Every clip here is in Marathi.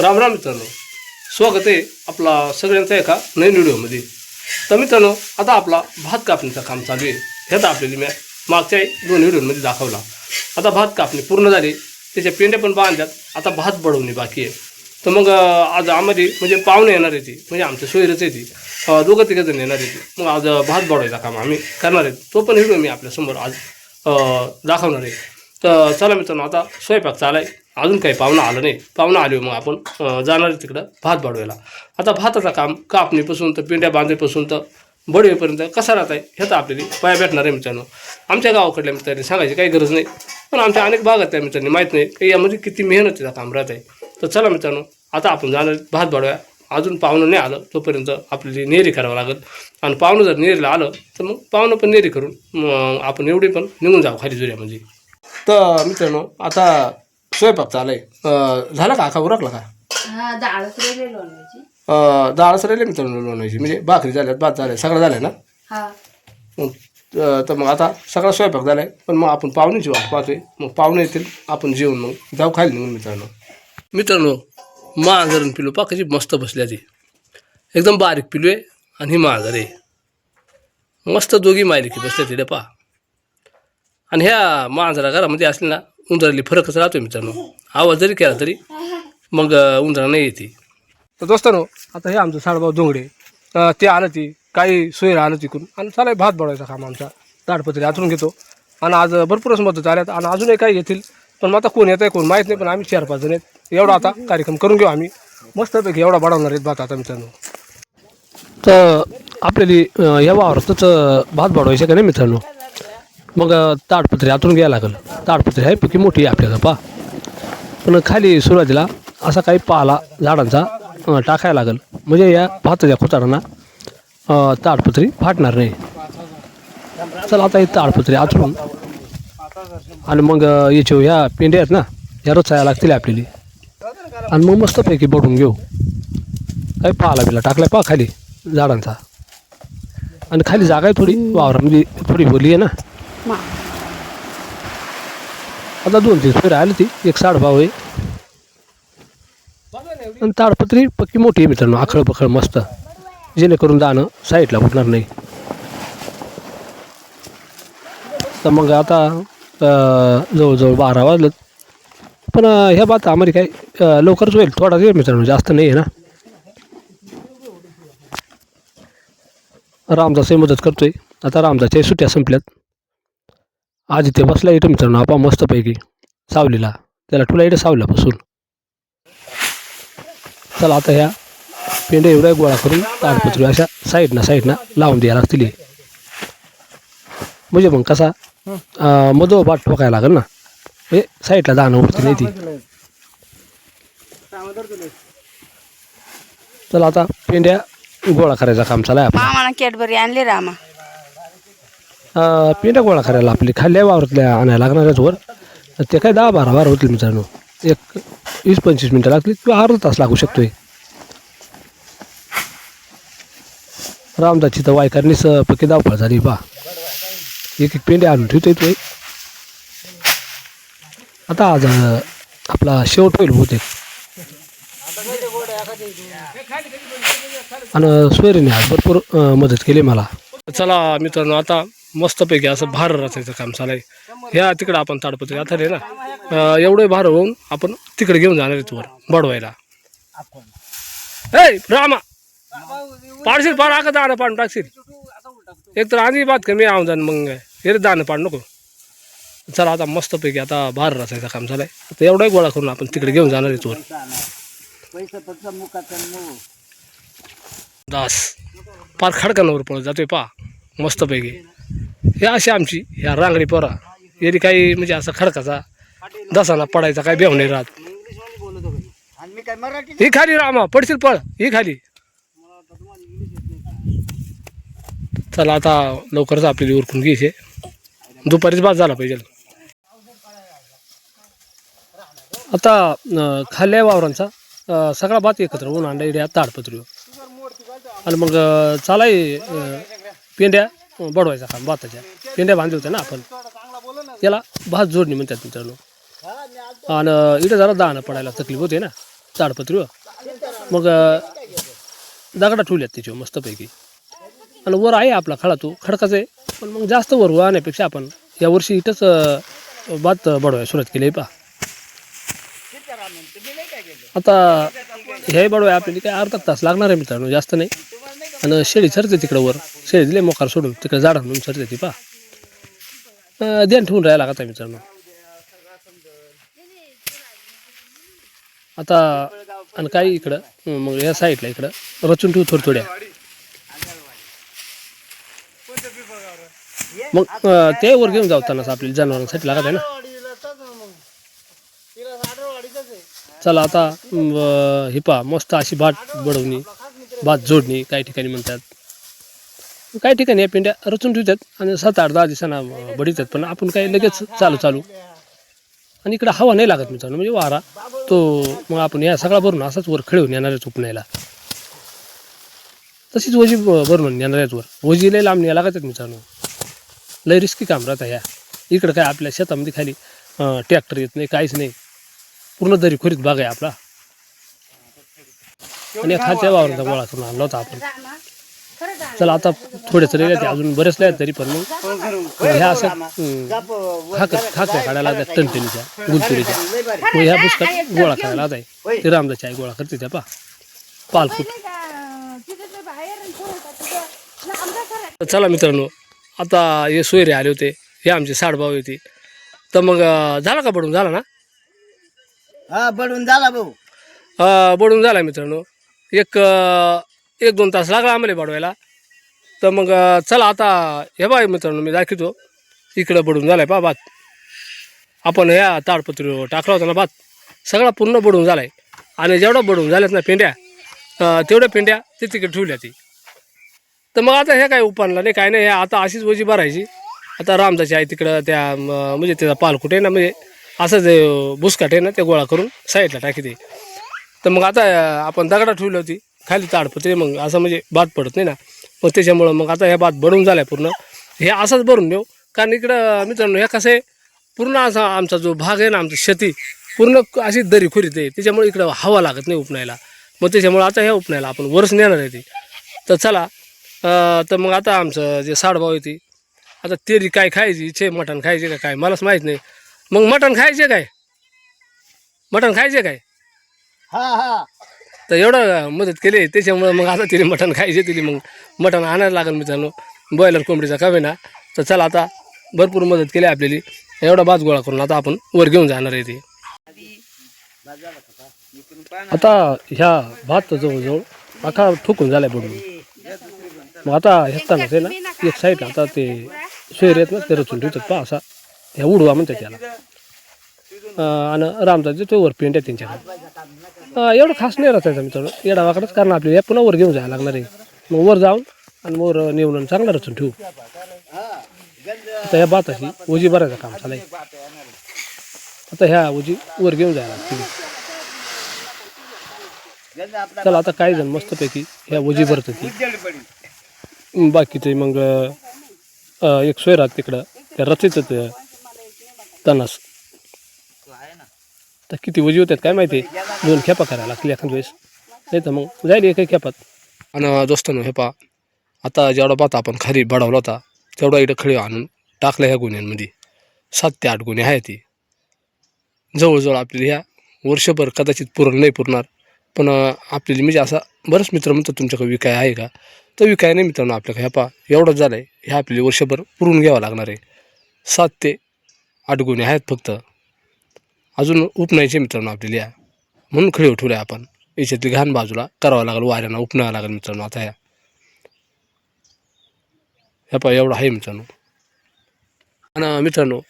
राम राम मित्रांनो. स्वागत आहे आपला सगळ्यांचा एका नवीन व्हिडिओमध्ये. तर मित्रांनो आता आपला भात कापणीचं काम चालू आहे. ह्यात आपल्याला मी मागच्या दोन व्हिडिओमध्ये दाखवला. आता भात कापणी पूर्ण झाली त्याच्या पेंड्या पण बांधल्यात आता भात बडवणे बाकी आहे. तर मग आज आम्हाला म्हणजे पाहुणे येणार आहे ती म्हणजे आमच्या सोयरच आहे ती. दोघं तिघं जण येणार आहे ती. मग आज भात बडवायचा काम आम्ही करणार आहे. तो पण व्हिडिओ मी आपल्यासमोर आज दाखवणार आहे. तर चला मित्रांनो आता स्वयंपाक चालाय अजून काही पाहुणं आलं नाही. पाहुणं आले मग आपण जाणार आहे तिकडं भात बाडवायला आता भाताचं काम कापणीपासून तर पिंड्या बांधणीपासून तर बडवेपर्यंत कसा राहत आहे हे तर आपल्याला पाया भेटणार आहे मित्रांनो. आमच्या गावाकडल्या मित्रांनी सांगायची काही गरज नाही. पण आमच्या अनेक भागात त्या मित्रांनी माहीत नाही की यामध्ये किती मेहनतीचं काम राहत आहे तर चला मित्रांनो आता आपण जाणार भात बाडव्या अजून पाहुणं नाही आलं तोपर्यंत आपल्याला नेहरी करावं लागेल. आणि पाहुणं जर नेहरीला आलं तर मग पाहुणं पण नेहरी करून मग आपण एवढी पण निघून जाऊ खाली जुऱ्यामध्ये तर मित्रांनो आता स्वयंपाक चालय. झाला का? आखा उरकला का? हा डाळच राहिलेलो लोणाची. अं, राहिले मित्रांनो लोणायची म्हणजे भाकरी झाल्यात भात झाल्या सगळं झालं ना? हा. मग अं, तर मग आता सगळा स्वयंपाक झालाय. पण मग आपण पाहुण्याची वाट पाहतोय. मग पाहुणे येतील आपण जेवण मग जाऊ खाली निघून मित्रांनो. मित्रांनो मांजरण पिलो पा कशी मस्त बसल्या ती. एकदम बारीक पिलू आहे आणि ही मांजर आहे. मस्त दोघी मायली की बसल्या तिथे पा आणि ह्या मांजरा घरामध्ये असली ना उंदराली फरकच राहतो मित्रांनो. आवाज जरी केला तरी मग उंदरा नाही येते तर दोस्तानो आता हे आमचं साडभाऊ दोंगडे ते आलं ती काही सोयी आलं तिकडून. आणि चालाय भात बडवायचा काम आमचा. ताडपत्री आतून घेतो. आणि आज भरपूरच मदत आल्यात आणि अजूनही काही येतील पण मग आता कोण येत आहे कोण माहीत नाही. पण आम्ही चार पाच जण आहेत. एवढा आता कार्यक्रम करून घेऊ आम्ही. मस्तपैकी एवढा बडवणार आहेत भात आता मित्रांनो. तर आपल्याला या वावरातच भात बडवायचे का नाही मित्रांनो? मग ताडपत्री आतून घ्यायला लागेल. ताडपत्री आहे पैकी मोठी आहे आपल्याला पा पण खाली सुरुवातीला असा काही पाला झाडांचा टाकायला लागेल. म्हणजे या भाताच्या खुतारांना ताडपत्री फाटणार नाही. चला आता ही ताडपत्री आचरून आणि मग याचे याच्या ह्या पेंड्या आहेत ना या रचायला लागतील आपल्याला. आणि मग मस्तपैकी बडून घेऊ. काही पाला बिला टाकलाय पा खाली झाडांचा. आणि खाली जागा आहे थोडी वावरामध्ये थोडी बोली आहे ना. मा. आता दोन तीन फेर आली ती. एक साडभाव आहे. आणि ताडपत्री पक्की मोठी आहे मित्रांनो आखळ पखळ मस्त. जेणेकरून दाणं साईडला फुटणार नाही. तर मग आता जवळजवळ बारा वाजलं पण ह्या बात आम्हाला काय लवकरच होईल. थोडा वेळ मित्रांनो जास्त नाही आहे ना. रामदासही मदत करतोय. आता रामदासच्या सुट्ट्या संपल्यात. आज इथे बसला इथं मित्रांनो आपा मस्तपैकी सावलीला. त्याला ठुला इथं सावल्यापासून चला आता ह्या पेंड्या एवढ्या गोळा करून ताडपत्री अशा साईडनं साईडनं लावून द्यायला लागतील म्हणजे मग कसा मधो बाट ठोकायला लागेल ना? म्हणजे साईडला जाणं उरती नाही ती. चला आता पेंड्या गोळा करायचा काम चालाय कॅडबरी आणली रामा. अं, गोळा करायला आपली खाल्ल्या वावरातल्या आणायला लागणारच वर. ते काय दहा बारा बारा होतील मित्रांनो. एक वीस पंचवीस मिनटं लागतील किंवा अर्धा तास लागू शकतोय. रामदासची तर वायकरणीच पक्की धावपळ झाली बा. एक एक पेंडे आणून ठेवतोय तो. आता आज आपला शेवट होईल बहुतेक. आणि सोयरीने आज भरपूर मदत केली मला. चला मित्रांनो आता मस्तपैकी असं भार रचायचं काम चालू आहे ह्या तिकडं आपण ताडपत्री आता रे ना एवढे भार होऊन आपण तिकडे घेऊन जाणार आहे वर बडवायला ए रामा! पाडशील पाड आका दाणं पाडून टाकशील. एक तर आधी बात कमी आऊन जाण मग हे दाणं पाड नको. चला आता मस्तपैकी आता भार रचायचं काम चालू आहे आता एवढाही गोळा करून आपण तिकडे घेऊन जाणार आहे दास पार खडकांवर पळत जातोय पा मस्तपैकी. हे अशी आमची ह्या रांगडी पोरा. यांनी काही म्हणजे असं खडकाचा दसाला पडायचा काही बेव नाही राहत. ही खाली रामा पडशील पळ ही खाली. चला आता लवकरच आपल्याला उरकून घ्यायचे. दुपारीच बाद झाला पाहिजे. आता खाल्ल्या वावरांचा सगळा भात एकत्र होऊन अंडा इड्या ताडपत्रीवर. आणि मग चालाय पेंड्या. बडवायचा काम भाताच्या. पेंड्या बांधले होत्या ना आपण. त्याला भात जोडणी म्हणतात मित्रांनो. आणि इथं जरा दाणं पडायला तकलीफ होते ना ताडपत्रीवर हो. मग दगडा ठेवल्यात त्याच्यावर मस्तपैकी. आणि वर आहे आपला खडा तो खडकाच आहे. पण मग जास्त वर आणण्यापेक्षा आपण यावर्षी इथंच भात बडवायला सुरुवात केली आहे पा आता हे बडवाय आपल्याला काय अर्धा तास लागणार आहे मित्रांनो जास्त नाही. आणि शेळी सरते तिकडं वर. शेळी दिले मोकार सोडून तिकडे झाडं म्हणून सरते ती पा. ध्यान ठेवून राहायला का आहे मित्रांनो. आता आणि काही इकडं? मग या साईडला इकडं. रचून ठेवू थोड्या थोड्या. मग ते वर घेऊन जावताना आपल्याला जनावरांसाठी लागत आहे ना. चला आता हिपा मस्त अशी भात बडवणी. भात जोडणी काही ठिकाणी म्हणतात. काही ठिकाणी या पिंड्या रचून ठेवतात आणि सात आठ दहा दिवसांना अं, बडीतात पण आपण काही लगेच चालू चालू. आणि इकडं हवा नाही लागत मित्रांनो म्हणजे वारा. तो मग आपण या सगळा भरून असाच वर खेळून येणार चुपण्याला उपण्याला तशीच वजी भरून येणार आहेत वर. वजी लय लांब न्यायला लागत आहेत मित्रांनो. लय रिस्की काम राहतं ह्या इकडं काय आपल्या शेतामध्ये खाली ट्रॅक्टर येत नाही काहीच नाही. पूर्ण दरी खोरीत बाग आहे आपला. आणि खालच्या वावरांचा गोळा करून आणला होता आपण. चला आता थोडेच राहिले ते अजून बरेच राहिले तरी पण मग. ह्या असं हं, खाक काढायला लागतात टणटणीच्या गुलतुरीच्या मग ह्या पुस्तकात गोळा करायला आहे. ते रामदाची आई गोळा करते त्या पा पालखुट नाही चला मित्रांनो आता हे सोयरे आले होते हे आमचे साडभाऊ होते. तर मग झाला का बडून? झाला ना? हा बडून झाला भाऊ. बडून झाला मित्रांनो. एक एक दोन तास लागला आम्हाला बडवायला तर मग चला आता हे बाय मित्रांनो मी दाखवतो. इकडं बडून झालाय पा भात. आपण ह्या ताडपत्रीवर टाकला होता ना भात. सगळा पूर्ण झाला झालाय. आणि जेवढा बुडून झाल्यात ना पेंड्या तेवढ्या पेंड्या ते तिकडे ठेवल्या ती. तर मग आता हे काय उपानला नाही काय नाही हे आता अशीच वजी भरायची. आता रामदाची आहे तिकडं त्या म, म्हणजे त्याचा पालकुट आहे ना म्हणजे असं जे बुसकाट आहे ना ते गोळा करून साईडला टाकी दे तर मग आता आपण दगडा ठेवली होती. खाली ताडपत्री मग असं म्हणजे भात पडत नाही ना. मग त्याच्यामुळं मग आता ह्या भात भरून झालाय पूर्ण. हे असंच भरून देऊ. कारण इकडं मित्रांनो हे कसं आहे? पूर्ण असा आमचा जो भाग आहे ना आमची शेती पूर्ण अशी दरी खोरीत आहे त्याच्यामुळे इकडं हवा लागत नाही उपनायला. मग त्याच्यामुळे आता ह्या उपनायला आपण वरच नेणार आहे ती. तर चला तर मग आता आमचं जे साडभाव आहे ती आता तेरी काय खायची इच्छे मटण खायचे का काय? मलाच माहीत नाही. मग मटण खायचे काय? मटण खायचे काय? हा हा. तर एवढं मदत केली. त्याच्यामुळं मग आता तिने मटण खायचे तिने मग मटण आणायला लागेल मित्रांनो. बॉयलर कोंबडीचा कवे ना. तर चला आता भरपूर मदत केली आपल्याली. एवढा भात गोळा करून आता आपण वर घेऊन जाणार आहे ते. आता ह्या भात जवळजवळ आता ठोकून झालाय बडून मग आता ह्याचानच आहे ना एक साईड आता ते सोयर येत ना ते रचून ठेवतात पहा असा. ह्या उडवा म्हणतात त्याला. आणि रामदास तो वर पेंट आहे त्यांच्याकडे. एवढं खास नाही राहतायचं मित्रांनो. येडावाकडंच कारण आपल्याला पुन्हा वर घेऊन जायला लागणार आहे. मग वर जाऊन आणि वर नेऊन आणि चांगला रचून ठेवू. आता ह्या भाताची ओजी भरायचं काम चालू आहे. आता ह्या ओजी वर घेऊन जायला लागतील. चला आता काही जण मस्तपैकी ह्या ओजी भरत होती बाकीचे मग एक सोयरात तिकडं. त्या रचेचं तणास. तर किती वजी होतात काय माहिती? दोन खेपा करायला लागतील एखाद वेळेस. नाही तर मग जाईल एका खेपात. आणि दोस्तानो हे पा आता जेवढा पाहता आपण खाली बडवला होता तेवढा इकडं खळी आणून टाकला ह्या गुन्ह्यांमध्ये. सात ते आठ गुन्हे आहेत ती जवळजवळ आपली ह्या वर्षभर कदाचित पुरण नाही पुरणार. पण आपल्याला म्हणजे असा बरंच मित्र म्हणतात तुमच्याकडे विकाय आहे का? तर विकाय नाही मित्रांनो आपल्याकडे ह्या पा एवढंच झालं आहे ह्या आपल्याला वर्षभर पुरून घ्यावं लागणार आहे. सात ते आठ गुन्हे आहेत फक्त. अजून उपनायचे मित्रांनो आपल्याला. या म्हणून खळी उठवल्या आपण. याच्यातली घाण बाजूला करावं लागेल वाऱ्यांना उपणावं लागेल मित्रांनो आता या. ह्या पहा एवढं आहे मित्रांनो. आणि मित्रांनो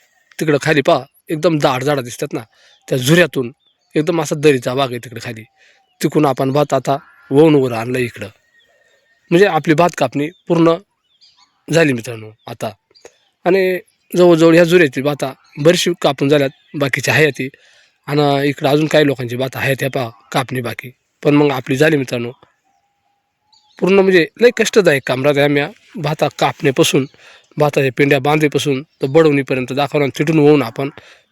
तिकडं खाली पहा एकदम दाट झाडं दिसतात ना. त्या झुऱ्यातून एकदम असा दरीचा भाग आहे तिकडे खाली. तिकून आपण भात आता वळून वर आणलं इकडं. म्हणजे आपली भात कापणी पूर्ण झाली मित्रांनो आता. आणि जवळजवळ ह्या जुऱ्याची भाता बरीचशी कापून झाल्यात बाकीची आहे ती आणि इकडं अजून काही लोकांची भात आहे त्या पा कापणी बाकी. पण मग आपली झाली मित्रांनो. पूर्ण म्हणजे लई कष्टदायक काम राहते आम्ही भाता कापण्यापासून भाताच्या पेंड्या बांधेपासून तर बडवणीपर्यंत दाखवणार तिथून होऊन आपण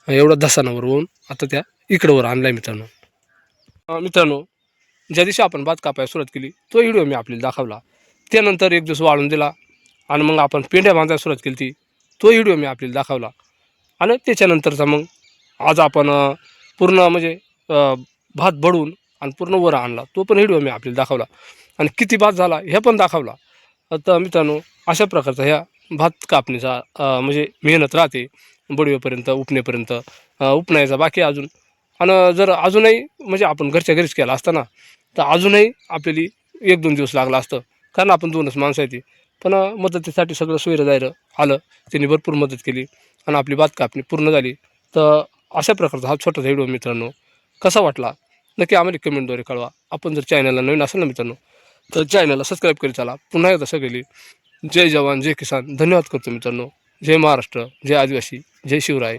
एवढा धसानावर होऊन आता त्या इकडंवर आणला आणलाय मित्रांनो. मित्रांनो ज्या दिवशी आपण भात कापायला सुरुवात केली तो व्हिडिओ मी आपल्याला दाखवला. त्यानंतर एक दिवस वाळून दिला आणि मग आपण पेंड्या बांधायला सुरुवात केली ती तो व्हिडिओ मी आपल्याला दाखवला. आणि त्याच्यानंतरचा मग. आज आपण पूर्ण म्हणजे भात बडवून आणि पूर्ण वर आणला. तो पण व्हिडिओ मी आपल्याला दाखवला. आणि किती भात झाला हे पण दाखवला. तर मित्रांनो अशा प्रकारचा ह्या भात कापणीचा म्हणजे मेहनत राहते. बडवेपर्यंत उपनेपर्यंत उपण्याचा बाकी अजून. आणि जर अजूनही म्हणजे आपण घरच्या घरीच केला असताना तर अजूनही आपल्याला एक दोन दिवस लागला असतं. कारण आपण दोनच माणसं आहे ती. पण मदतीसाठी सगळं सुविधा जायला आलं. त्यांनी भरपूर मदत केली आणि आपली बात कापणी पूर्ण झाली. तर अशा प्रकारचा हा छोटासा व्हिडिओ मित्रांनो कसा वाटला? नक्की आम्हाला कमेंटद्वारे कळवा. आपण जर चॅनलला नवीन असेल ना मित्रांनो तर चॅनलला सबस्क्राईब करीत चला. पुन्हा एकदा सगळी जय जवान जय किसान. धन्यवाद करतो मित्रांनो. जय महाराष्ट्र जय आदिवासी जय शिवराय.